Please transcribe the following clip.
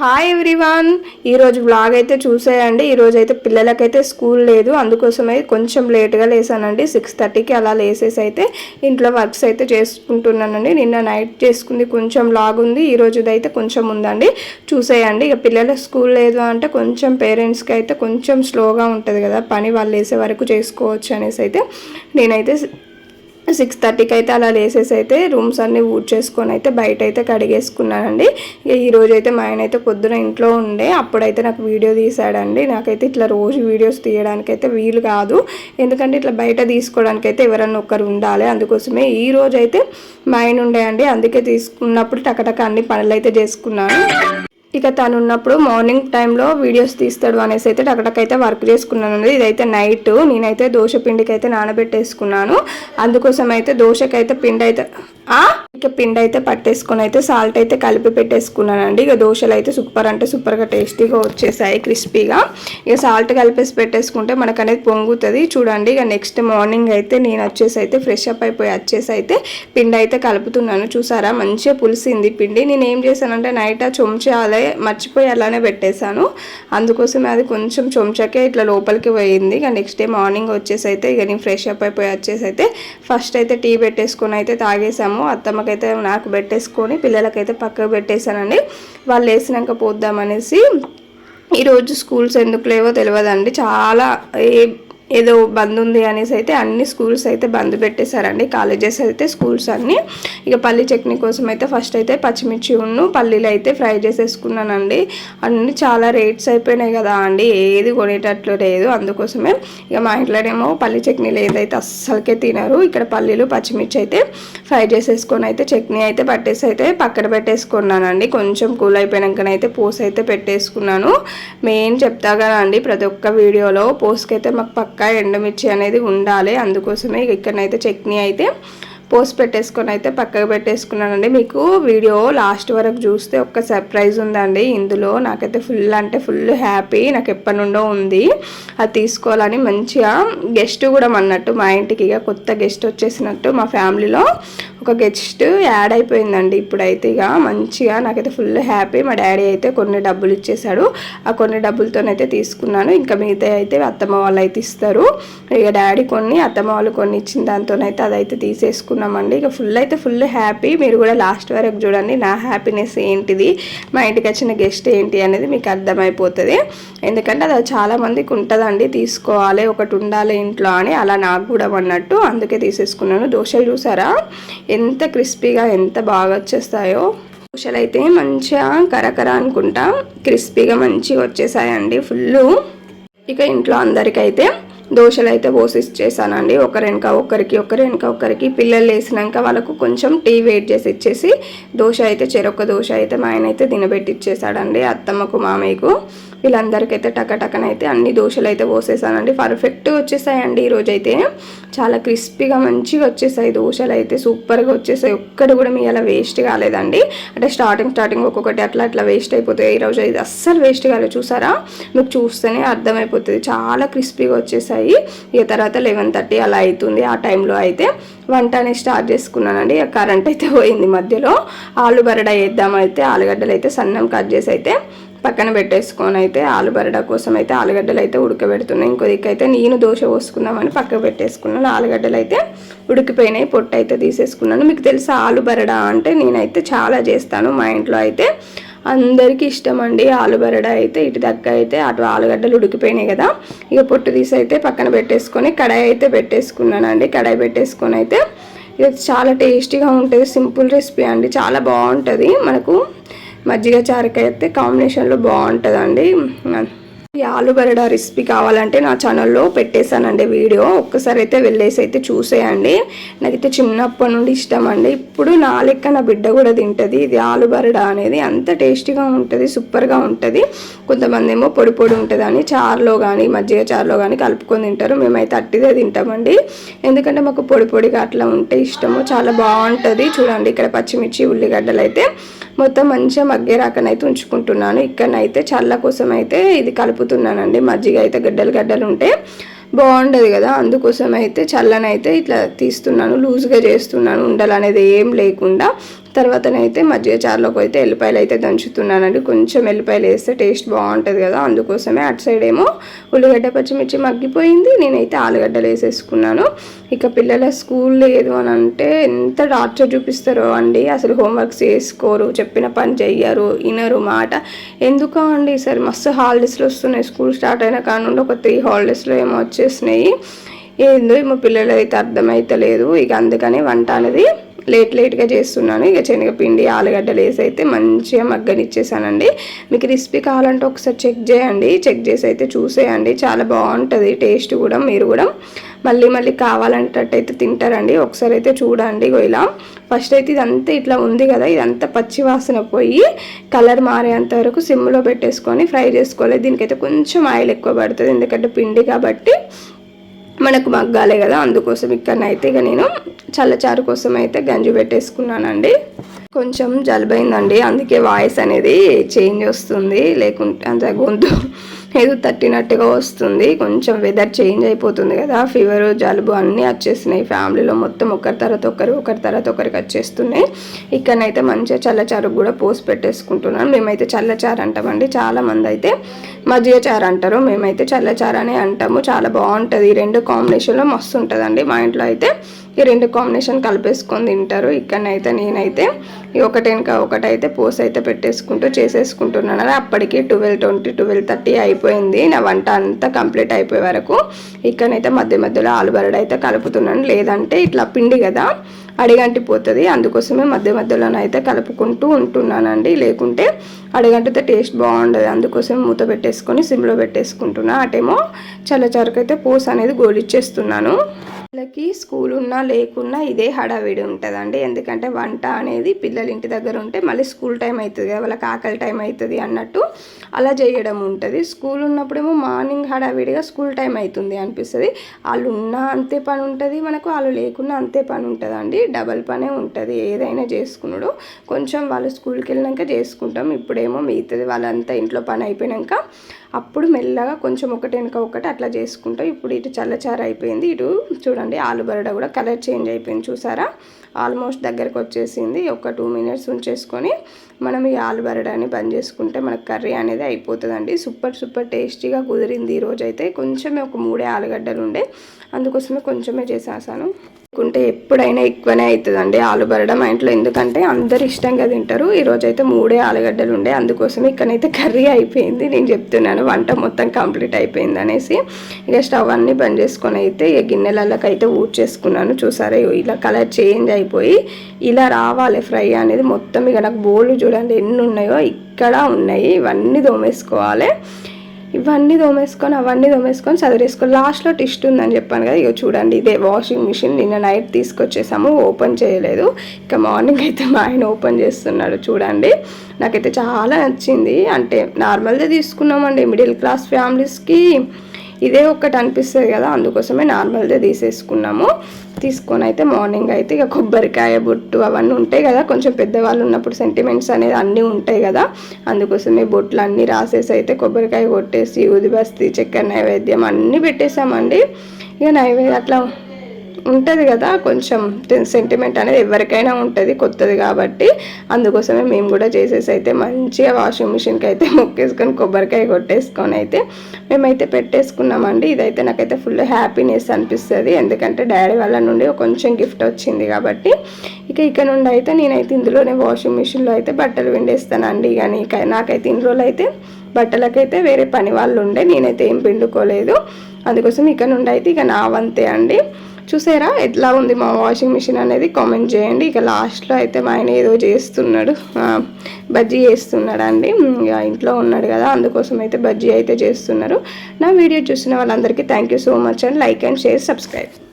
Hi everyone ఈరోజు blog అయితే చూసేయండి. ఈరోజు అయితే పిల్లలకైతే స్కూల్ లేదు. అందుకోసమే కొంచెం లేట్గా లేసానండి. సిక్స్ థర్టీకి అలా లేసేసి అయితే ఇంట్లో వర్క్స్ అయితే చేసుకుంటున్నానండి. నిన్న నైట్ చేసుకుంది కొంచెం లాగ్ ఉంది. ఈ అయితే కొంచెం ఉందండి. చూసేయండి. ఇక పిల్లల స్కూల్ లేదు అంటే కొంచెం పేరెంట్స్కి అయితే కొంచెం స్లోగా ఉంటుంది కదా. పని వాళ్ళు వేసే వరకు చేసుకోవచ్చు అనేసి అయితే నేనైతే సిక్స్ థర్టీకి అయితే అలా లేసేసి అయితే రూమ్స్ అన్నీ చేసుకొని అయితే బయట అయితే కడిగేసుకున్నానండి. ఇక ఈ రోజు అయితే మా ఆయన అయితే పొద్దున ఇంట్లో ఉండే అప్పుడైతే నాకు వీడియో తీసాడండి. నాకైతే ఇట్లా రోజు వీడియోస్ తీయడానికి అయితే వీలు కాదు. ఎందుకంటే ఇట్లా బయట తీసుకోవడానికి అయితే ఎవరన్నా ఒకరు ఉండాలి. అందుకోసమే ఈ రోజు అయితే మా ఆయన ఉండే అండి. అందుకే తీసుకున్నప్పుడు టకటక అన్ని పనులు అయితే చేసుకున్నాను. ఇక తను ఉన్నప్పుడు మార్నింగ్ టైంలో వీడియోస్ తీస్తాడు అనేసి అయితే టకటకైతే వర్క్ చేసుకున్నాను ఇదైతే నైట్ నేనైతే దోశ పిండికి అయితే నానబెట్టేసుకున్నాను. అందుకోసం అయితే దోశకైతే పిండి అయితే ఇక పిండి అయితే పట్టేసుకొని అయితే సాల్ట్ అయితే కలిపి పెట్టేసుకున్నానండి ఇక దోశలు అయితే సూపర్ అంటే సూపర్గా టేస్టీగా వచ్చేసాయి క్రిస్పీగా ఇక సాల్ట్ కలిపేసి పెట్టేసుకుంటే మనకు అనేది పొంగుతుంది. చూడండి ఇక నెక్స్ట్ మార్నింగ్ అయితే నేను వచ్చేసి అయితే ఫ్రెష్ అప్ అయిపోయి వచ్చేసి అయితే పిండి అయితే కలుపుతున్నాను. చూసారా? మంచిగా పులిసింది పిండి. నేను ఏం చేశానంటే నైట్ ఆ చొంచాలే మర్చిపోయి అలానే పెట్టేశాను. అందుకోసం అది కొంచెం చొంచకే ఇట్లా లోపలికి పోయింది. ఇక నెక్స్ట్ డే మార్నింగ్ వచ్చేసి అయితే ఇక నేను ఫ్రెష్ అప్ అయిపోయి వచ్చేసి అయితే ఫస్ట్ అయితే టీ పెట్టేసుకొని అయితే తాగేసాము అత్తమ్మకైతే నాకు పెట్టేసుకొని పిల్లలకైతే పక్కకు పెట్టేశానండి. వాళ్ళు వేసినాక పోద్దామనేసి ఈరోజు స్కూల్స్ ఎందుకు లేవో తెలియదండి. చాలా ఏ ఏదో బంద్ ఉంది అనేసి అయితే అన్ని స్కూల్స్ అయితే బంద్ పెట్టేశారండి. కాలేజెస్ అయితే స్కూల్స్ అన్ని. ఇక పల్లి చట్నీ కోసం అయితే ఫస్ట్ అయితే పచ్చిమిర్చి ఉన్ను పల్లీలు అయితే ఫ్రై చేసేసుకున్నానండి. అన్ని చాలా రేట్స్ అయిపోయినాయి కదా అండి. ఏది కొనేటట్లు లేదు. అందుకోసమే ఇక మా ఇంట్లోనేమో పల్లి చట్నీ లేదైతే అస్సలకే తినరు ఇక్కడ పల్లీలు పచ్చిమిర్చి అయితే ఫ్రై చేసేసుకొని అయితే చట్నీ అయితే పట్టేసి అయితే పక్కన పెట్టేసుకున్నానండి. కొంచెం కూల్ అయిపోయినాకనైతే పోస్ అయితే పెట్టేసుకున్నాను. మెయిన్ చెప్తా కదా అండి ప్రతి ఒక్క వీడియోలో పోస్కైతే మాకు పక్క పక్కా ఎండుమిర్చి అనేది ఉండాలి. అందుకోసమే ఇక్కడనైతే చట్నీ అయితే పోస్ట్ పెట్టేసుకొని అయితే పక్కకు పెట్టేసుకున్నానండి. మీకు వీడియో లాస్ట్ వరకు చూస్తే ఒక్క సర్ప్రైజ్ ఉందండి. ఇందులో నాకైతే ఫుల్ అంటే ఫుల్ హ్యాపీ. నాకు ఎప్పటి నుండో ఉంది. అది తీసుకోవాలని మంచిగా గెస్ట్ కూడా అన్నట్టు మా ఇంటికి ఇక కొత్త గెస్ట్ వచ్చేసినట్టు మా ఫ్యామిలీలో ఒక గెస్ట్ యాడ్ అయిపోయిందండి ఇప్పుడైతే ఇక. మంచిగా నాకైతే ఫుల్ హ్యాపీ. మా డాడీ అయితే కొన్ని డబ్బులు ఇచ్చేసాడు ఆ కొన్ని డబ్బులతోనైతే తీసుకున్నాను. ఇంకా మిగతా అయితే అత్తమ్మ వాళ్ళు అయితే ఇస్తారు. ఇక డాడీ కొన్ని అత్తమ్మ వాళ్ళు కొన్ని ఇచ్చిన దాంతోనైతే అదైతే తీసేసుకున్నామండి. ఇక ఫుల్ అయితే ఫుల్ హ్యాపీ. మీరు కూడా లాస్ట్ వరకు చూడండి నా హ్యాపీనెస్ ఏంటిది మా ఇంటికి వచ్చిన గెస్ట్ ఏంటి అనేది మీకు అర్థమైపోతుంది. ఎందుకంటే అది చాలామందికి ఉంటుందండి. తీసుకోవాలి ఒకటి ఉండాలి ఇంట్లో అని. అలా నాకు కూడా అన్నట్టు అందుకే తీసేసుకున్నాను. దోశ చూసారా? ఎంత క్రిస్పీగా ఎంత బాగా వచ్చేస్తాయో దోశలు అయితే మంచిగా కరకర అనుకుంటా. క్రిస్పీగా మంచిగా వచ్చేసాయండి ఫుల్ ఇక ఇంట్లో అందరికైతే దోశలు అయితే పోసి ఇచ్చేసానండి ఒకరు వెనక ఒకరికి ఒకరు వెనక ఒకరికి పిల్లలు వేసినాక వాళ్ళకు కొంచెం టీ వెయిట్ చేసి ఇచ్చేసి దోశ అయితే చెరొక్క దోశ అయితే మా ఆయన అయితే తినబెట్టి ఇచ్చేసాడండి అత్తమ్మకు మామయ్యకు. వీళ్ళందరికైతే టకటకనైతే అన్ని దోశలు అయితే పోసేసానండి. పర్ఫెక్ట్గా వచ్చేసాయండి ఈరోజైతే. చాలా క్రిస్పీగా మంచిగా వచ్చేసాయి దోశలు అయితే సూపర్గా వచ్చేసాయి. ఒక్కటి కూడా మీ అలా వేస్ట్ కాలేదండి. అంటే స్టార్టింగ్ స్టార్టింగ్ ఒక్కొక్కటి అట్లా అట్లా వేస్ట్ అయిపోతాయి. ఈరోజు అయితే అస్సలు వేస్ట్ కాలేదు. చూసారా? మీకు చూస్తేనే అర్థమైపోతుంది. చాలా క్రిస్పీగా వచ్చేసాయి. ఇక తర్వాత లెవెన్ థర్టీ అలా అవుతుంది ఆ టైంలో అయితే. వంట అనేది స్టార్ట్ చేసుకున్నానండి. కరెంట్ అయితే పోయింది మధ్యలో. ఆలు బరడా వేద్దామైతే ఆలుగడ్డలు అయితే సన్నం కట్ చేసి అయితే పక్కన పెట్టేసుకొని అయితే ఆలు బరడా కోసం అయితే ఆలుగడ్డలు అయితే ఉడకబెడుతున్నాయి ఇంకో దిక్కైతే నేను దోశ పోసుకుందామని పక్కకు పెట్టేసుకున్నాను. ఆలుగడ్డలు అయితే ఉడికిపోయినాయి. పొట్టు అయితే తీసేసుకున్నాను. మీకు తెలుసా ఆలు బరడా అంటే నేనైతే చాలా చేస్తాను మా ఇంట్లో అయితే. అందరికీ ఇష్టం అండి ఆలుబరడా అయితే. ఇటు దగ్గర అయితే అటు ఆలుగడ్డలు ఉడికిపోయినాయి కదా. ఇక పొట్టు తీసి అయితే పక్కన పెట్టేసుకొని కడాయి అయితే పెట్టేసుకున్నానండి. కడాయి పెట్టేసుకొని అయితే ఇది చాలా టేస్టీగా ఉంటుంది. సింపుల్ రెసిపీ అండి. చాలా బాగుంటుంది. మనకు మజ్జిగ చారుకైతే కాంబినేషన్లో బాగుంటుందండి. ఈ ఆలు బరడా రెసిపీ కావాలంటే నా ఛానల్లో పెట్టేశానండి వీడియో. ఒక్కసారి అయితే వెళ్ళేసి అయితే చూసేయండి. నాకైతే చిన్నప్పటి నుండి ఇష్టం అండి. ఇప్పుడు నా లెక్క నా బిడ్డ కూడా తింటుంది. ఇది ఆలు బరడా అనేది అంత టేస్టీగా ఉంటుంది సూపర్గా ఉంటుంది. కొంతమంది ఏమో పొడి పొడి ఉంటుంది అని చారులో కానీ మజ్జిగ చారులో కానీ కలుపుకొని తింటారు. మేమైతే అట్టిదే తింటామండి. ఎందుకంటే మాకు పొడి పొడిగా అట్లా ఉంటే ఇష్టము. చాలా బాగుంటుంది. చూడండి ఇక్కడ పచ్చిమిర్చి ఉల్లిగడ్డలు అయితే మొత్తం మంచిగా మగ్గే రాకనైతే ఉంచుకుంటున్నాను. ఇక్కడనైతే చల్ల కోసం అయితే ఇది కలుపుతున్నానండి. మజ్జిగ అయితే గడ్డలు గడ్డలు ఉంటే బాగుండదు కదా. అందుకోసం అయితే చల్లనైతే ఇట్లా తీస్తున్నాను. లూజ్గా చేస్తున్నాను. ఉండలు అనేది ఏం లేకుండా తర్వాతనైతే మజ్జిగ చారులోకి అయితే ఎల్లిపాయలు అయితే దంచుతున్నానండి. కొంచెం ఎల్లిపాయలు వేస్తే టేస్ట్ బాగుంటుంది కదా అందుకోసమే అటు సైడ్ ఏమో ఉల్లిగడ్డ పచ్చిమిర్చి మగ్గిపోయింది. నేనైతే ఆలుగడ్డలు వేసేసుకున్నాను. ఇక పిల్లల స్కూల్ లేదు అని అంటే ఎంత టార్చర్ చూపిస్తారో అండి. అసలు హోంవర్క్స్ చేసుకోరు చెప్పిన పని చెయ్యరు వినరు మాట. ఎందుకో అండి సరే మస్తు హాలిడేస్లో వస్తున్నాయి. స్కూల్ స్టార్ట్ అయిన కానుండి ఒక త్రీ హాలిడేస్లో ఏమో వచ్చేసినాయి. ఏందో ఏమో పిల్లలు అయితే అర్థమైతలేదు. ఇక అందుకని వంట అనేది లేట్ లేట్గా చేస్తున్నాను. ఇక శనగపిండి ఆలుగడ్డలు వేసి అయితే మంచిగా మగ్గనిచ్చేసానండి. మీకు రెసిపీ కావాలంటే ఒకసారి చెక్ చేయండి. చెక్ చేసి అయితే చూసేయండి. చాలా బాగుంటుంది. టేస్ట్ కూడా మీరు కూడా. మళ్ళీ మళ్ళీ కావాలంటట్టయితే తింటారండి. ఒకసారి అయితే చూడండి ఇలా. ఫస్ట్ అయితే ఇదంతా ఇట్లా ఉంది కదా ఇదంతా పచ్చి వాసన పోయి కలర్ మారేంత వరకు సిమ్లో పెట్టేసుకొని ఫ్రై చేసుకోవాలి. దీనికైతే కొంచెం ఆయిల్ ఎక్కువ పడుతుంది. ఎందుకంటే పిండి కాబట్టి మనకు మగ్గాలే కదా అందుకోసం ఇక్కడనైతే ఇక నేను చల్లచారు కోసం అయితే గంజి పెట్టేసుకున్నానండి. కొంచెం జలుబైందండి. అందుకే వాయిస్ అనేది చేంజ్ వస్తుంది. లేకుంటే అంత గొంతు ఏదో తట్టినట్టుగా వస్తుంది. కొంచెం వెదర్ చేంజ్ అయిపోతుంది కదా. ఫీవర్ జలుబు అన్నీ వచ్చేస్తున్నాయి ఫ్యామిలీలో మొత్తం ఒకరి తర్వాత ఒకరు ఒకరి తర్వాత ఒకరికి వచ్చేస్తున్నాయి. ఇక్కడనైతే మంచిగా చల్లచారు కూడా పోసి పెట్టేసుకుంటున్నాను మేమైతే చల్లచారు అంటామండి. చాలా మంది అయితే మజ్జిగ చారు అంటారు. మేమైతే చల్లచారు అని అంటాము. చాలా బాగుంటుంది. ఈ రెండు కాంబినేషన్లో మస్తు ఉంటుందండి మా ఇంట్లో అయితే. ఈ రెండు కాంబినేషన్ కలిపేసుకొని తింటారు. ఇక్కడనైతే నేనైతే ఈ ఒకటేనక ఒకటైతే పోస్ అయితే పెట్టేసుకుంటూ చేసేసుకుంటున్నాను. అప్పటికి ట్వెల్వ్ ట్వంటీ ట్వెల్వ్ థర్టీ అయిపోయింది. నా వంట అంతా కంప్లీట్ అయిపోయే వరకు ఇక్కడనైతే మధ్య మధ్యలో ఆలుబరడ అయితే కలుపుతున్నాను. లేదంటే ఇట్లా పిండి కదా అడిగంటిపోతుంది. అందుకోసమే మధ్య మధ్యలోనైతే కలుపుకుంటూ ఉంటున్నానండి. లేకుంటే అడిగంటితే టేస్ట్ బాగుండదు. అందుకోసం మూత పెట్టేసుకొని సిమ్లో పెట్టేసుకుంటున్నా. అటేమో చల్లచరకైతే పూస అనేది గోలిచ్చేస్తున్నాను. పిల్లలకి స్కూల్ ఉన్నా లేకున్నా ఇదే హడావిడి ఉంటుందండి. ఎందుకంటే వంట అనేది పిల్లలు ఇంటి దగ్గర ఉంటే మళ్ళీ స్కూల్ టైం అవుతుంది కదా వాళ్ళకి ఆకలి టైం అవుతుంది అన్నట్టు అలా చేయడం ఉంటుంది. స్కూల్ ఉన్నప్పుడేమో మార్నింగ్ హడావిడిగా స్కూల్ టైం అవుతుంది అనిపిస్తుంది. వాళ్ళు ఉన్నా అంతే పని ఉంటుంది మనకు వాళ్ళు లేకున్నా అంతే పని ఉంటుందండి. డబల్ పనే ఉంటుంది. ఏదైనా చేసుకున్నాడు కొంచెం వాళ్ళు స్కూల్కి వెళ్ళినాక చేసుకుంటాం. ఇప్పుడేమో మిగతుంది వాళ్ళంతా ఇంట్లో పని అయిపోయాక అప్పుడు మెల్లగా కొంచెం ఒకటి వెనక ఒకటి అట్లా చేసుకుంటాం. ఇప్పుడు ఇటు చల్లచారు అయిపోయింది. ఇటు చూడండి. ఆలు బరడ కూడా కలర్ చేంజ్ అయిపోయింది. చూసారా? ఆల్మోస్ట్ దగ్గరకు వచ్చేసింది. ఒక టూ మినిట్స్ ఉంచేసుకొని మనం ఈ ఆలుబరడాన్ని బంద్ చేసుకుంటే మనకు కర్రీ అనేది అయిపోతుందండి. సూపర్ సూపర్ టేస్టీగా కుదిరింది ఈరోజు అయితే కొంచెమే ఒక మూడే ఆలుగడ్డలు ఉండే. అందుకోసమే కొంచెమే చేసేసాను. కుంటే ఎప్పుడైనా ఎక్కువనే అవుతుందండి ఆలుబరడ మా ఇంట్లో. ఎందుకంటే అందరు ఇష్టంగా తింటారు. ఈరోజు అయితే మూడే ఆలుగడ్డలు ఉండే. అందుకోసం ఇక్కడైతే కర్రీ అయిపోయింది. నేను చెప్తున్నాను వంట మొత్తం కంప్లీట్ అయిపోయింది అనేసి. ఇక స్టవ్ అన్ని బంద్ చేసుకొని అయితే ఇక గిన్నెలలోకి అయితే ఊడ్చేసుకున్నాను. చూసారా ఇలా కలర్ చేంజ్ అయిపోయి ఇలా రావాలి ఫ్రై అనేది మొత్తం ఇక నాకు బోళ్ళు చూడండి ఎన్ని ఉన్నాయో ఇక్కడ ఉన్నాయి. ఇవన్నీ దోమేసుకోవాలి ఇవన్నీ దోమేసుకొని అవన్నీ దోమేసుకొని చదివేసుకొని లాస్ట్లో టిస్ట్ ఉందని చెప్పాను కదా ఇక చూడండి ఇదే వాషింగ్ మిషన్. నిన్న నైట్ తీసుకొచ్చేసాము ఓపెన్ చేయలేదు. ఇక మార్నింగ్ అయితే మా ఆయన ఓపెన్ చేస్తున్నాడు చూడండి. నాకైతే చాలా నచ్చింది. అంటే నార్మల్దే తీసుకున్నామండి మిడిల్ క్లాస్ ఫ్యామిలీస్కి. ఇదే ఒక్కటి అనిపిస్తుంది కదా అందుకోసమే నార్మల్దే తీసేసుకున్నాము. తీసుకొని అయితే మార్నింగ్ అయితే ఇక కొబ్బరికాయ బొట్టు అవన్నీ ఉంటాయి కదా. కొంచెం పెద్దవాళ్ళు ఉన్నప్పుడు సెంటిమెంట్స్ అనేది అన్నీ ఉంటాయి కదా. అందుకోసమే బొట్లు అన్నీ రాసేసి అయితే కొబ్బరికాయ కొట్టేసి ఉదిబస్తి చక్కెర నైవేద్యం అన్నీ పెట్టేసామండి. ఇక నైవేద్యం అట్లా ఉంటుంది కదా కొంచెం సెంటిమెంట్ అనేది ఎవరికైనా ఉంటుంది కొత్తది కాబట్టి. అందుకోసమే మేము కూడా చేసేసి అయితే మంచిగా వాషింగ్ మిషన్కి అయితే మొక్కేసుకొని కొబ్బరికాయ కొట్టేసుకొని అయితే మేమైతే పెట్టేసుకున్నామండి. ఇదైతే నాకైతే ఫుల్ హ్యాపీనెస్ అనిపిస్తుంది. ఎందుకంటే డాడీ వాళ్ళ నుండి కొంచెం గిఫ్ట్ వచ్చింది కాబట్టి. ఇక ఇక్కడ నుండి అయితే నేనైతే ఇందులోనే వాషింగ్ మిషన్లో అయితే బట్టలు పిండేస్తానండి. కానీ నాకైతే ఇందులో అయితే బట్టలకైతే వేరే పని వాళ్ళు ఉండే నేనైతే ఏం పిండుకోలేదు. అందుకోసం ఇక నుండి అయితే ఇక నా వంతే అండి. చూసారా? ఎట్లా ఉంది మా వాషింగ్ మిషన్ అనేది? కామెంట్ చేయండి. ఇక లాస్ట్లో అయితే మా ఆయన ఏదో చేస్తున్నాడు. బజ్జీ చేస్తున్నాడు అండి ఇంకా ఇంట్లో ఉన్నాడు కదా అందుకోసం అయితే బజ్జీ అయితే చేస్తున్నారు. నా వీడియో చూసిన వాళ్ళందరికీ thank you so much and like and share subscribe